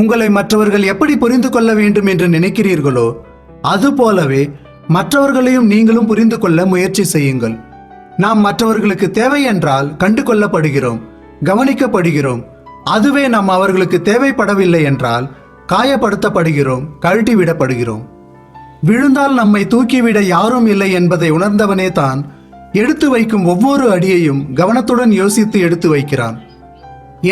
உங்களை மற்றவர்கள் எப்படி புரிந்து கொள்ள வேண்டும் என்று நினைக்கிறீர்களோ அதுபோலவே மற்றவர்களையும் நீங்களும் புரிந்து கொள்ள முயற்சி செய்யுங்கள். நாம் மற்றவர்களுக்கு தேவை என்றால் கண்டு கொள்ளப்படுகிறோம் கவனிக்கப்படுகிறோம். அதுவே நாம் அவர்களுக்கு தேவைப்படவில்லை என்றால் காயப்படுத்தப்படுகிறோம் கழட்டி விடப்படுகிறோம் விழுந்தால் நம்மை தூக்கிவிட யாரும் இல்லை என்பதை உணர்ந்தவனே தான் எடுத்து வைக்கும் ஒவ்வொரு அடியையும் கவனத்துடன் யோசித்து எடுத்து வைக்கிறான்.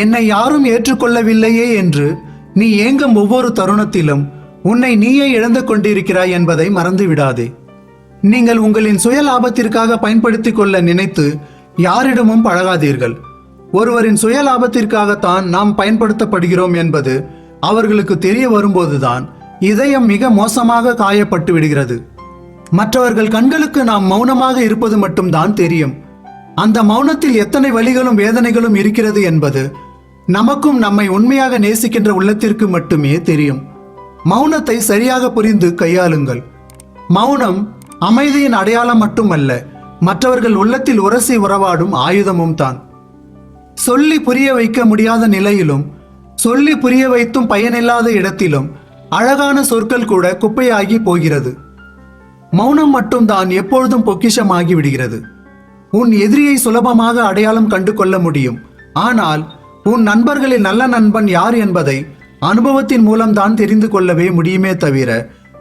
என்னை யாரும் ஏற்றுக்கொள்ளவில்லையே என்று நீ ஏங்கும் ஒவ்வொரு தருணத்திலும் உன்னை நீயே இழந்து கொண்டிருக்கிறாய் என்பதை மறந்து விடாதே நீங்கள் உங்களின் சுய லாபத்திற்காக பயன்படுத்தி கொள்ள நினைத்து யாரிடமும் பழகாதீர்கள். ஒருவரின் சுய லாபத்திற்காகத்தான் நாம் பயன்படுத்தப்படுகிறோம் என்பது அவர்களுக்கு தெரிய வரும்போதுதான் இதயம் மிக மோசமாக காயப்பட்டு விடுகிறது. மற்றவர்கள் கண்களுக்கு நாம் மௌனமாக இருப்பது மட்டும்தான் தெரியும். அந்த மௌனத்தில் எத்தனை வழிகளும் வேதனைகளும் இருக்கிறது என்பது நமக்கும் நம்மை உண்மையாக நேசிக்கின்ற உள்ளத்திற்கு மட்டுமே தெரியும். மௌனத்தை சரியாக புரிந்து கையாளுங்கள். மௌனம் அமைதியின் அடையாளம் மட்டுமல்ல மற்றவர்கள் உள்ளத்தில் உரசி உறவாடும் ஆயுதமும் தான். சொல்லி புரிய வைக்க முடியாத நிலையிலும் சொல்லி புரிய வைத்தும் பயனில்லாத இடத்திலும் அழகான சொற்கள் கூட குப்பையாகி போகிறது. மௌனம் மட்டும்தான் எப்பொழுதும் பொக்கிஷமாகி விடுகிறது. உன் எதிரியை சுலபமாக அடையாளம் கண்டு கொள்ள முடியும். ஆனால் உன் நண்பர்களில் நல்ல நண்பன் யார் என்பதை அனுபவத்தின் மூலம்தான் தெரிந்து கொள்ளவே முடியுமே தவிர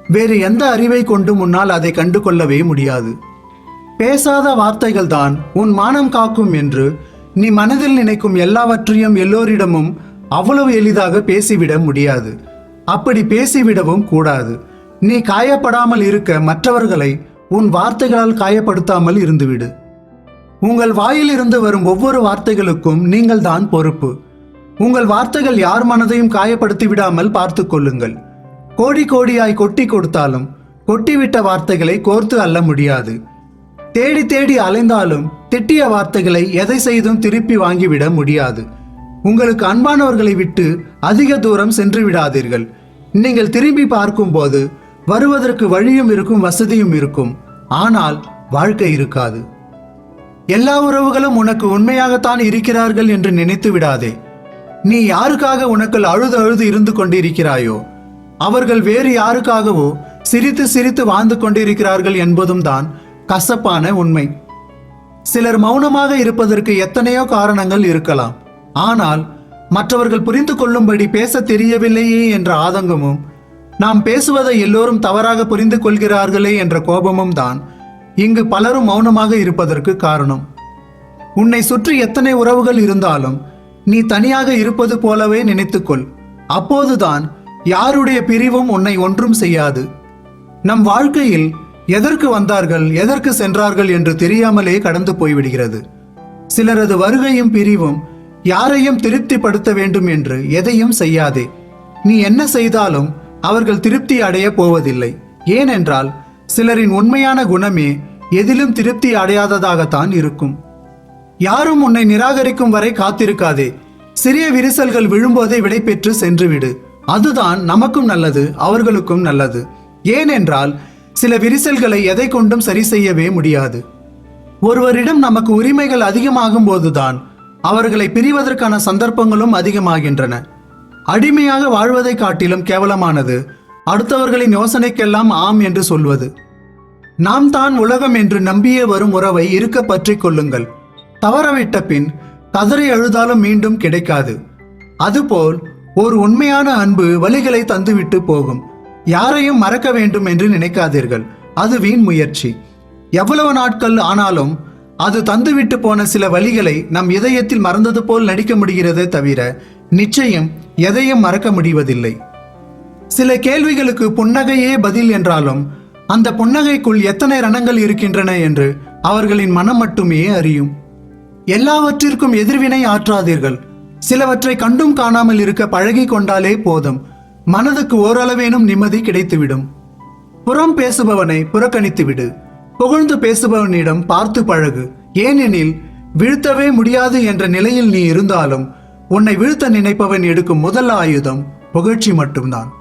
வேறு எந்த அறிவை கொண்டு முன்னால் அதை கண்டு கொள்ளவே முடியாது. பேசாத வார்த்தைகள் தான் உன் மானம் காக்கும் என்று நீ மனதில் நினைக்கும் எல்லாவற்றையும் எல்லோரிடமும் அவ்வளவு எளிதாக பேசிவிட முடியாது. அப்படி பேசிவிடவும் கூடாது. நீ காயப்படாமல் இருக்க மற்றவர்களை உன் வார்த்தைகளால் காயப்படுத்தாமல் இருந்துவிடு. உங்கள் வாயிலிருந்து வரும் ஒவ்வொரு வார்த்தைகளுக்கும் நீங்கள் தான் பொறுப்பு. உங்கள் வார்த்தைகள் யார் மனதையும் காயப்படுத்தி விடாமல் பார்த்து கொள்ளுங்கள். கோடி கோடியாய் கொட்டி கொடுத்தாலும் கொட்டிவிட்ட வார்த்தைகளை கோர்த்து அள்ள முடியாது. தேடி தேடி அலைந்தாலும் திட்டிய வார்த்தைகளை எதை செய்தும் திருப்பி வாங்கிவிட முடியாது. உங்களுக்கு அன்பானவர்களை விட்டு அதிக தூரம் சென்று விடாதீர்கள். நீங்கள் திரும்பி பார்க்கும்போது வருவதற்கு வழியும் இருக்கும் வசதியும் இருக்கும். ஆனால் வாழ்க்கை இருக்காது. எல்லா உறவுகளும் உனக்கு உண்மையாகத்தான் இருக்கிறார்கள் என்று நினைத்து விடாதே. நீ யாருக்காக உனக்குள் அழுது அழுது இருந்து கொண்டிருக்கிறாயோ அவர்கள் வேறு யாருக்காகவோ சிரித்து சிரித்து வாழ்ந்து கொண்டிருக்கிறார்கள் என்பதும் தான் கசப்பான உண்மை. சிலர் மௌனமாக இருப்பதற்கு எத்தனையோ காரணங்கள் இருக்கலாம். ஆனால் மற்றவர்கள் புரிந்து கொள்ளும்படி பேச தெரியவில்லையே என்ற ஆதங்கமும் நாம் பேசுவதை எல்லோரும் தவறாக புரிந்து கொள்கிறார்களே என்ற கோபமும் தான் இங்கு பலரும் மௌனமாக இருப்பதற்கு காரணம். உன்னை சுற்றி எத்தனை உறவுகள் இருந்தாலும் நீ தனியாக இருப்பது போலவே நினைத்துக்கொள். அப்போதுதான் யாருடைய பிரிவும் உன்னை ஒன்றும் செய்யாது. நம் வாழ்க்கையில் எதற்கு வந்தார்கள் எதற்கு சென்றார்கள் என்று தெரியாமலே கடந்து போய்விடுகிறது. சிலரது வருகையும் பிரிவும் யாரையும் திருப்திப்படுத்த வேண்டும் என்று எதையும் செய்யாதே. நீ என்ன செய்தாலும் அவர்கள் திருப்தி அடைய போவதில்லை. ஏனென்றால் சிலரின் உண்மையான குணமே எதிலும் திருப்தி அடையாததாகத்தான் இருக்கும். யாரும் உன்னை நிராகரிக்கும் வரை காத்திருக்காதே. சிறிய விரிசல்கள் விழும்போதே விடை பெற்று சென்றுவிடு. அதுதான் நமக்கும் நல்லது அவர்களுக்கும் நல்லது. ஏனென்றால் சில விரிசல்களை எதை கொண்டும் சரி செய்யவே முடியாது. ஒருவரிடம் நமக்கு உரிமைகள் அதிகமாகும் போதுதான் அவர்களை பிரிவதற்கான சந்தர்ப்பங்களும் அதிகமாகின்றன. அடிமையாக வாழ்வதை காட்டிலும் கேவலமானது அடுத்தவர்களின் யோசனைக்கெல்லாம் ஆம் என்று சொல்வது. நாம் தான் உலகம் என்று நம்பியே வரும் உறவை இருக்க பற்றி கொள்ளுங்கள். தவறவிட்ட பின் கதறி அழுதாலும் மீண்டும் கிடைக்காது. அதுபோல் ஒரு உண்மையான அன்பு வழிகளை தந்துவிட்டு போகும். யாரையும் மறக்க வேண்டும் என்று நினைக்காதீர்கள். அது வீண் முயற்சி. எவ்வளவு நாட்கள் ஆனாலும் அது தந்துவிட்டு போன சில வழிகளை நம் இதயத்தில் மறந்தது போல் நடிக்க முடிகிறதே தவிர நிச்சயம் எதையும் மறக்க முடிவதில்லை. சில கேள்விகளுக்கு புன்னகையே பதில் என்றாலும் அந்த புன்னகைக்குள் எத்தனை ரணங்கள் இருக்கின்றன என்று அவர்களின் மனம் மட்டுமே அறியும். எல்லாவற்றிற்கும் எதிர்வினை ஆற்றாதீர்கள். சிலவற்றை கண்டும் காணாமல் இருக்க பழகி கொண்டாலே போதும். மனதுக்கு ஓரளவேனும் நிம்மதி கிடைத்துவிடும். புறம் பேசுபவனை புறக்கணித்து விடு புகழ்ந்து பேசுபவனிடம் பார்த்து பழகு. ஏனெனில் வீழ்த்தவே முடியாது என்ற நிலையில் நீ இருந்தாலும் உன்னை வீழ்த்த நினைப்பவன் எடுக்கும் முதல் ஆயுதம் புகழ்ச்சி மட்டும்தான்.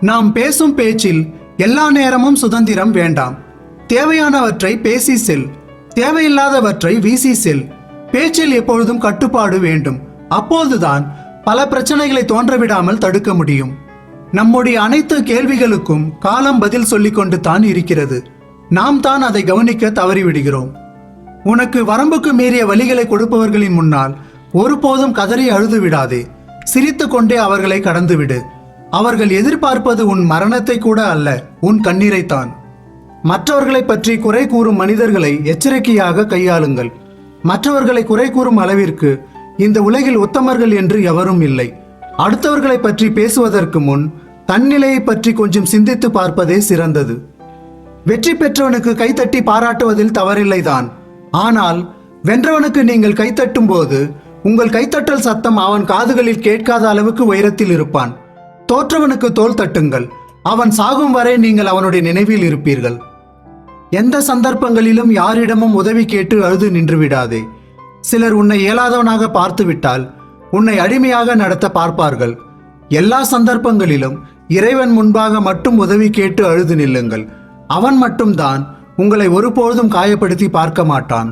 நாம் பேசும் பேச்சில் எல்லா நேரமும் சுதந்திரம் வேண்டாம். தேவையானவற்றை பேசி செல். தேவையில்லாதவற்றை வீசி செல். பேச்சில் எப்பொழுதும் கட்டுப்பாடு வேண்டும். அப்போதுதான் பல பிரச்சனைகளை தோன்றவிடாமல் தடுக்க முடியும். நம்முடைய அனைத்து கேள்விகளுக்கும் காலம் பதில் சொல்லிக்கொண்டு தான் இருக்கிறது. நாம் தான் அதை கவனிக்க தவறிவிடுகிறோம். உனக்கு வரம்புக்கு மீறிய வழிகளை கொடுப்பவர்களின் முன்னால் ஒருபோதும் கதறி அழுது விடாதே சிரித்து கொண்டே அவர்களை கடந்துவிடு. அவர்கள் எதிர்பார்ப்பது உன் மரணத்தை கூட அல்ல உன் கண்ணீரைத்தான். மற்றவர்களை பற்றி குறை கூறும் மனிதர்களை எச்சரிக்கையாக கையாளுங்கள். மற்றவர்களை குறை கூறும் அளவிற்கு இந்த உலகில் உத்தமர்கள் என்று எவரும் இல்லை. அடுத்தவர்களை பற்றி பேசுவதற்கு முன் தன்னிலையை பற்றி கொஞ்சம் சிந்தித்து பார்ப்பதே சிறந்தது. வெற்றி பெற்றவனுக்கு கைத்தட்டி பாராட்டுவதில் தவறில்லைதான். ஆனால் வென்றவனுக்கு நீங்கள் கைத்தட்டும் போது உங்கள் கைத்தட்டல் சத்தம் அவன் காதுகளில் கேட்காத அளவுக்கு உயரத்தில் இருப்பான். தோற்றவனுக்கு தோல் தட்டுங்கள். அவன் சாகும் வரை நீங்கள் அவனுடைய நினைவில் இருப்பீர்கள். எந்த சந்தர்ப்பங்களிலும் யாரிடமும் உதவி கேட்டு அழுது நின்று விடாதே. சிலர் உன்னை இயலாதவனாக பார்த்துவிட்டால் உன்னை அடிமையாக நடத்த பார்ப்பார்கள். எல்லா சந்தர்ப்பங்களிலும் இறைவன் முன்பாக மட்டும் உதவி கேட்டு அழுது நில்லுங்கள். அவன் மட்டும்தான் உங்களை ஒருபோதும் காயப்படுத்தி பார்க்க மாட்டான்.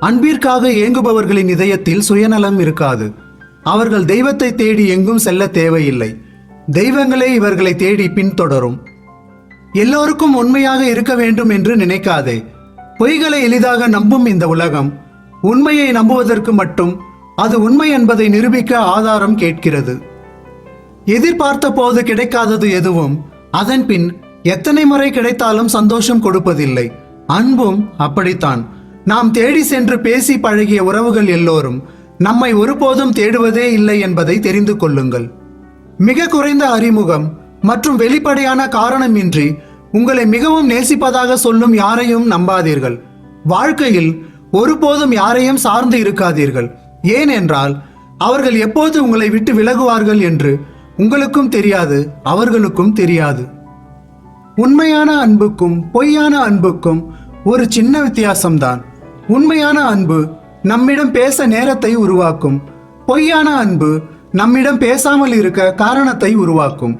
அன்பிற்காக ஏங்குபவர்களின் இதயத்தில் சுயநலம் இருக்காது. அவர்கள் தெய்வத்தை தேடி எங்கும் செல்ல தேவையில்லை. தெய்வங்களே இவர்களை தேடி பின்தொடரும். எல்லோருக்கும் உண்மையாக இருக்க வேண்டும் என்று நினைக்காதே. பொய்களை எளிதாக நம்பும் இந்த உலகம் உண்மையை நம்புவதற்கு மட்டும் அது உண்மை என்பதை நிரூபிக்க ஆதாரம் கேட்கிறது. எதிர்பார்த்த போது கிடைக்காதது எதுவும் அதன் பின் எத்தனை முறை கிடைத்தாலும் சந்தோஷம் கொடுப்பதில்லை. அன்பும் அப்படித்தான். நாம் தேடி சென்று பேசி பழகிய உறவுகள் எல்லோரும் நம்மை ஒருபோதும் தேடுவதே இல்லை என்பதை தெரிந்து கொள்ளுங்கள். மிக குறைந்த அறிமுகம் மற்றும் வெளிப்படையான காரணமின்றி உங்களை மிகவும் நேசிப்பதாக சொல்லும் யாரையும் நம்பாதீர்கள். வாழ்க்கையில் ஒருபோதும் யாரையும் சார்ந்து இருக்காதீர்கள். ஏனென்றால் அவர்கள் எப்போது உங்களை விட்டு விலகுவார்கள் என்று உங்களுக்கும் தெரியாது அவர்களுக்கும் தெரியாது. உண்மையான அன்புக்கும் பொய்யான அன்புக்கும் ஒரு சின்ன வித்தியாசம்தான். உண்மையான அன்பு நம்மிடம் பேச நேரத்தை உருவாக்கும். பொய்யான அன்பு நம்மிடம் பேசாமல் இருக்க காரணத்தை உருவாக்கும்.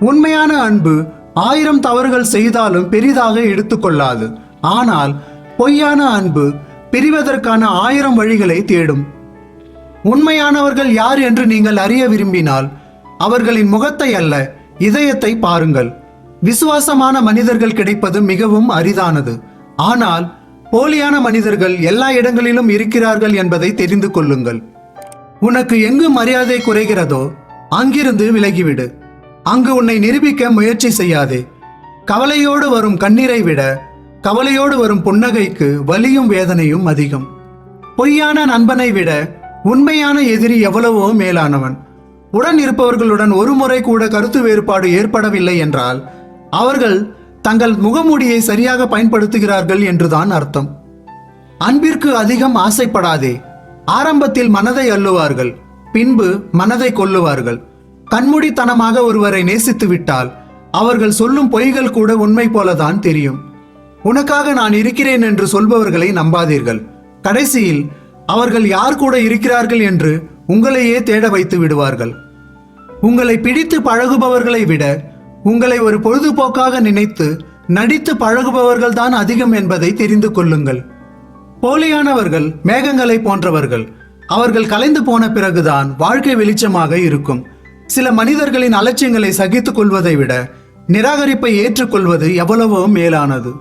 உண்மையான அன்பு ஆயிரம் தவறுகள் செய்தாலும் பெரிதாக எடுத்துக்கொள்ளாது. ஆனால் பொய்யான அன்பு பிரிவதற்கான ஆயிரம் வழிகளை தேடும். உண்மையானவர்கள் யார் என்று நீங்கள் அறிய விரும்பினால் அவர்களின் முகத்தை அல்ல இதயத்தை பாருங்கள். விசுவாசமான மனிதர்கள் கிடைப்பது மிகவும் அரிதானது. ஆனால் போலியான மனிதர்கள் எல்லா இடங்களிலும் இருக்கிறார்கள் என்பதை தெரிந்து கொள்ளுங்கள். உனக்கு எங்கு மரியாதை குறைகிறதோ அங்கிருந்து விலகிவிடு. அங்கு உன்னை நிரூபிக்க முயற்சி செய்யாதே. கவலையோடு வரும் கண்ணீரை விட கவலையோடு வரும் புன்னகைக்கு வலியும் வேதனையும் அதிகம். பொய்யான நண்பனை விட உண்மையான எதிரி எவ்வளவோ மேலானவன். உடன் இருப்பவர்களுடன் ஒரு முறை கூட கருத்து வேறுபாடு ஏற்படவில்லை என்றால் அவர்கள் தங்கள் முகமூடியை சரியாக பயன்படுத்துகிறார்கள் என்றுதான் அர்த்தம். அன்பிற்கு அதிகம் ஆசைப்படாதே. ஆரம்பத்தில் மனதை அள்ளுவார்கள் பின்பு மனதை கொல்லுவார்கள். கண்மூடித்தனமாக ஒருவரை நேசித்து விட்டால் அவர்கள் சொல்லும் பொய்கள் கூட உண்மை போலதான் தெரியும். உனக்காக நான் இருக்கிறேன் என்று சொல்பவர்களை நம்பாதீர்கள். கடைசியில் அவர்கள் யார் கூட இருக்கிறார்கள் என்று உங்களையே தேட வைத்து விடுவார்கள். உங்களை பிடித்து பழகுபவர்களை விட உங்களை ஒரு பொழுதுபோக்காக நினைத்து நடித்து பழகுபவர்கள் தான் அதிகம் என்பதை தெரிந்து கொள்ளுங்கள். போலியானவர்கள் மேகங்களை போன்றவர்கள். அவர்கள் கலைந்து போன பிறகுதான் வாழ்க்கை வெளிச்சமாக இருக்கும். சில மனிதர்களின் அலட்சியங்களை சகித்துக் கொள்வதை விட நிராகரிப்பை ஏற்றுக்கொள்வது எவ்வளவோ மேலானது.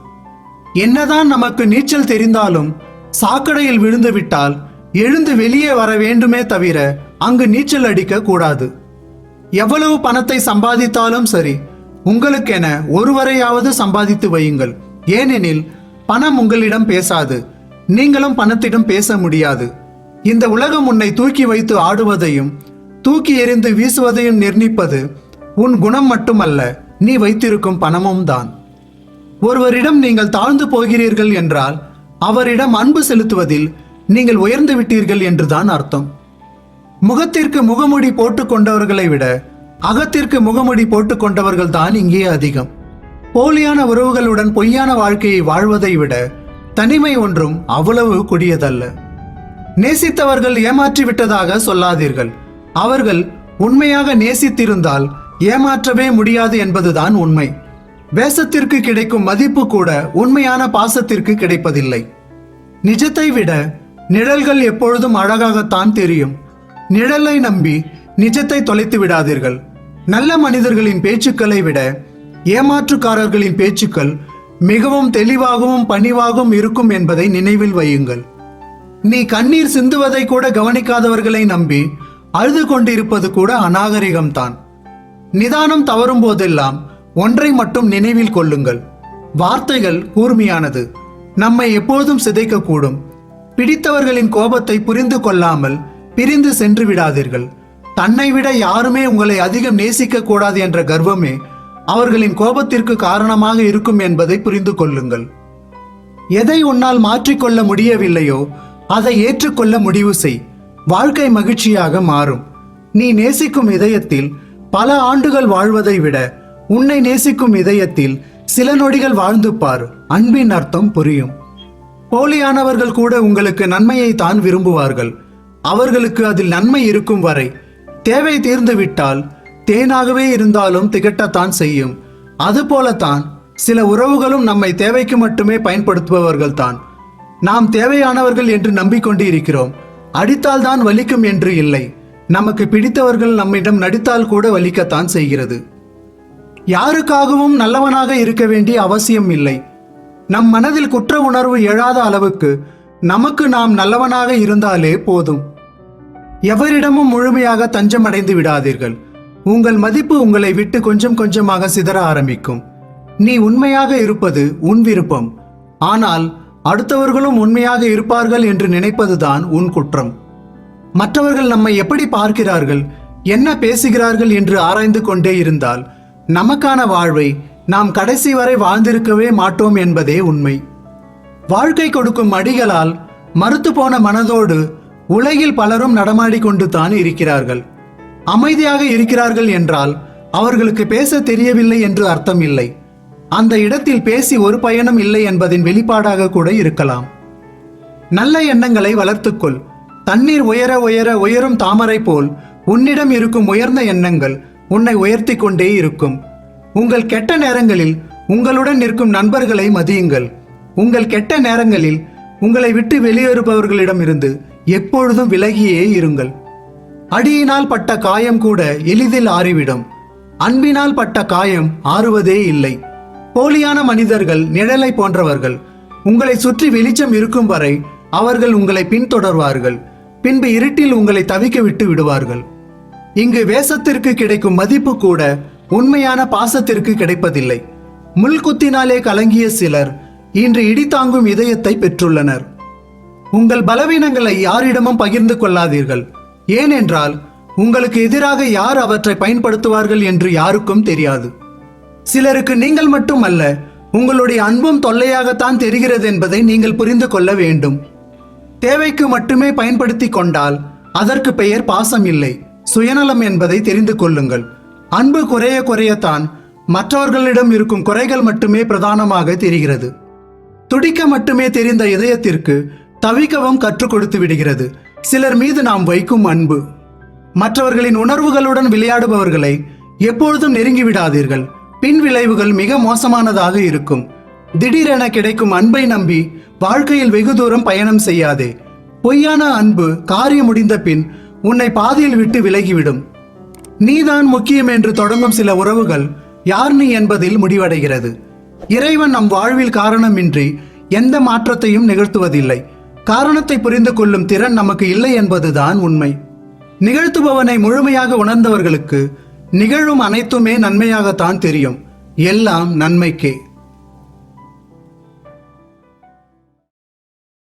என்னதான் நமக்கு நீச்சல் தெரிந்தாலும் சாக்கடையில் விழுந்துவிட்டால் எழுந்து வெளியே வர வேண்டுமே தவிர அங்கு நீச்சல் அடிக்க கூடாது. எவ்வளவு பணத்தை சம்பாதித்தாலும் சரி உங்களுக்கென ஒருவரையாவது சம்பாதித்து வையுங்கள். ஏனெனில் பணம் உங்களிடம் பேசாது. நீங்களும் பணத்திடம் பேச முடியாது. இந்த உலகம் உன்னை தூக்கி வைத்து ஆடுவதையும் தூக்கி எறிந்து வீசுவதையும் நிர்ணயிப்பது உன் குணம் மட்டுமல்ல நீ வைத்திருக்கும் பணமும் தான். ஒருவரிடம் நீங்கள் தாழ்ந்து போகிறீர்கள் என்றால் அவரிடம் அன்பு செலுத்துவதில் நீங்கள் உயர்ந்து விட்டீர்கள் என்றுதான் அர்த்தம். முகத்திற்கு முகமுடி போட்டு கொண்டவர்களை விட அகத்திற்கு முகமுடி போட்டு கொண்டவர்கள் தான் இங்கே அதிகம். போலியான உறவுகளுடன் பொய்யான வாழ்க்கையை வாழ்வதை விட தனிமை ஒன்றும் அவ்வளவு கொடியதல்ல. நேசித்தவர்கள் ஏமாற்றி விட்டதாக சொல்லாதீர்கள். அவர்கள் உண்மையாக நேசித்திருந்தால் ஏமாற்றவே முடியாது என்பதுதான் உண்மை. வேஷத்திற்கு கிடைக்கும் மதிப்பு கூட உண்மையான பாசத்திற்கு கிடைப்பதில்லை. நிஜத்தை விட நிழல்கள் எப்பொழுதும் அழகாகத்தான் தெரியும். நிழலை நம்பி நிஜத்தை தொலைத்து விடாதீர்கள். நல்ல மனிதர்களின் பேச்சுக்களை விட ஏமாற்றுக்காரர்களின் பேச்சுக்கள் மிகவும் தெளிவாகவும் பணிவாகவும் இருக்கும் என்பதை நினைவில் வையுங்கள். நீ கண்ணீர் சிந்துவதை கூட கவனிக்காதவர்களை நம்பி அழுது கொண்டிருப்பது கூட அநாகரிகம்தான். நிதானம் தவறும் போதெல்லாம் ஒன்றை மட்டும் நினைவில் கொள்ளுங்கள். வார்த்தைகள் கூர்மையானது. நம்மை எப்போதும் சிதைக்கக்கூடும். பிடித்தவர்களின் கோபத்தை புரிந்து கொள்ளாமல் பிரிந்து சென்று விடாதீர்கள். தன்னை விட யாருமே உங்களை அதிகம் நேசிக்க கூடாது என்ற கர்வமே அவர்களின் கோபத்திற்கு காரணமாக இருக்கும் என்பதை புரிந்து கொள்ளுங்கள். எதை உன்னால் மாற்றிக்கொள்ள முடியவில்லையோ அதை ஏற்றுக்கொள்ள முடிவு செய். வாழ்க்கை மகிழ்ச்சியாக மாறும். நீ நேசிக்கும் இதயத்தில் பல ஆண்டுகள் வாழ்வதை விட உன்னை நேசிக்கும் இதயத்தில் சில நொடிகள் வாழ்ந்து பார். அன்பின் அர்த்தம் புரியும். போலியானவர்கள் கூட உங்களுக்கு நன்மையை தான் விரும்புவார்கள். அவர்களுக்கு அதில் நன்மை இருக்கும் வரை தேவை தீர்ந்துவிட்டால் தேனாகவே இருந்தாலும் திகட்டத்தான் செய்யும். அதுபோலத்தான் சில உறவுகளும் நம்மை தேவைக்கு மட்டுமே பயன்படுத்துபவர்கள் தான் நாம் தேவையானவர்கள் என்று நம்பிக்கொண்டு இருக்கிறோம். அடித்தால் தான் வலிக்கும் என்று இல்லை. நமக்கு பிடித்தவர்கள் நம்மிடம் நடித்தால் கூட வலிக்கத்தான் செய்கிறது. யாருக்காகவும் நல்லவனாக இருக்க வேண்டிய அவசியம் இல்லை. நம் மனதில் குற்ற உணர்வு எழாத அளவுக்கு நமக்கு நாம் நல்லவனாக இருந்தாலே போதும். எவரிடமும் முழுமையாக தஞ்சமடைந்து விடாதீர்கள். உங்கள் மதிப்பு உங்களை விட்டு கொஞ்சம் கொஞ்சமாக சிதற ஆரம்பிக்கும். நீ உண்மையாக இருப்பது உன் விருப்பம். ஆனால் அடுத்தவர்களும் உண்மையாக இருப்பார்கள் என்று நினைப்பதுதான் உன் குற்றம். மற்றவர்கள் நம்மை எப்படி பார்க்கிறார்கள் என்ன பேசுகிறார்கள் என்று ஆராய்ந்து கொண்டே இருந்தால் நமக்கான வாழ்வை நாம் கடைசி வரை வாழ்ந்திருக்கவே மாட்டோம் என்பதே உண்மை. வாழ்க்கை கொடுக்கும் அடிகளால் மறுத்து போன மனதோடு உலகில் பலரும் நடமாடிக்கொண்டு தான் இருக்கிறார்கள். அமைதியாக இருக்கிறார்கள் என்றால் அவர்களுக்கு பேச தெரியவில்லை என்று அர்த்தம் இல்லை. அந்த இடத்தில் பேசி ஒரு பயணம் இல்லை என்பதின் வெளிப்பாடாக கூட இருக்கலாம். நல்ல எண்ணங்களை வளர்த்துக்கொள் தண்ணீர் உயர உயர உயரும் தாமரை போல் உன்னிடம் இருக்கும் உயர்ந்த எண்ணங்கள் உன்னை உயர்த்தி கொண்டே இருக்கும். உங்கள் கெட்ட நேரங்களில் உங்களுடன் நிற்கும் நண்பர்களை மதியுங்கள். உங்கள் கெட்ட நேரங்களில் உங்களை விட்டு வெளியேறுபவர்களிடமிருந்து எப்பொழுதும் விலகியே இருங்கள். அடியினால் பட்ட காயம் கூட எளிதில் ஆறிவிடும். அன்பினால் பட்ட காயம் ஆறுவதே இல்லை. போலியான மனிதர்கள் நிழலை போன்றவர்கள் உங்களை சுற்றி வெளிச்சம் இருக்கும் வரை அவர்கள் உங்களை பின்தொடர்வார்கள். பின்பு இருட்டில் உங்களை தவிக்க விட்டு விடுவார்கள். இங்கு வேஷத்திற்கு கிடைக்கும் மதிப்பு கூட உண்மையான பாசத்திற்கு கிடைப்பதில்லை. முள்குத்தினாலே கலங்கிய சிலர் இன்று இடி தாங்கும் இதயத்தை பெற்றுள்ளனர். உங்கள் பலவீனங்களை யாரிடமும் பகிர்ந்து கொள்ளாதீர்கள். ஏனென்றால் உங்களுக்கு எதிராக யார் அவற்றை பயன்படுத்துவார்கள் என்று யாருக்கும் தெரியாது. சிலருக்கு நீங்கள் மட்டுமல்ல உங்களுடைய அன்பும் தொல்லையாகத்தான் தெரிகிறது என்பதை நீங்கள் புரிந்து கொள்ள வேண்டும். தேவைக்கு மட்டுமே பயன்படுத்தி கொண்டால் அதற்கு பெயர் பாசம் இல்லை சுயநலம் என்பதை தெரிந்து கொள்ளுங்கள். அன்பு குறைய குறையத்தான் மற்றவர்களிடம் இருக்கும் குறைகள் மட்டுமே பிரதானமாக தெரிகிறது. துடிக்க மட்டுமே தெரிந்த இதயத்திற்கு தவிக்கவும் கற்றுக் கொடுத்து விடுகிறது. சிலர் மீது நாம் வைக்கும் அன்பு. மற்றவர்களின் உணர்வுகளுடன் விளையாடுபவர்களை எப்பொழுதும் நெருங்கி விடாதீர்கள் பின் விளைவுகள் மிக மோசமானதாக இருக்கும். திடீரென கிடைக்கும் அன்பை நம்பி வாழ்க்கையில் வெகு தூரம் பயணம் செய்யாதே. பொய்யான அன்பு காரியம் முடிந்த பின் உன்னை பாதியில் விட்டு விலகிவிடும். நீதான் முக்கியம் என்று தொடங்கும் சில உறவுகள் யார் நீ என்பதில் முடிவடைகிறது. இறைவன் நம் வாழ்வில் காரணமின்றி எந்த மாற்றத்தையும் நிகழ்த்துவதில்லை. காரணத்தை புரிந்து கொள்ளும் திறன் நமக்கு இல்லை என்பதுதான் உண்மை. நிகழ்த்துபவனை முழுமையாக உணர்ந்தவர்களுக்கு நிகழும் அனைத்துமே நன்மையாகத்தான் தெரியும். எல்லாம் நன்மைக்கே.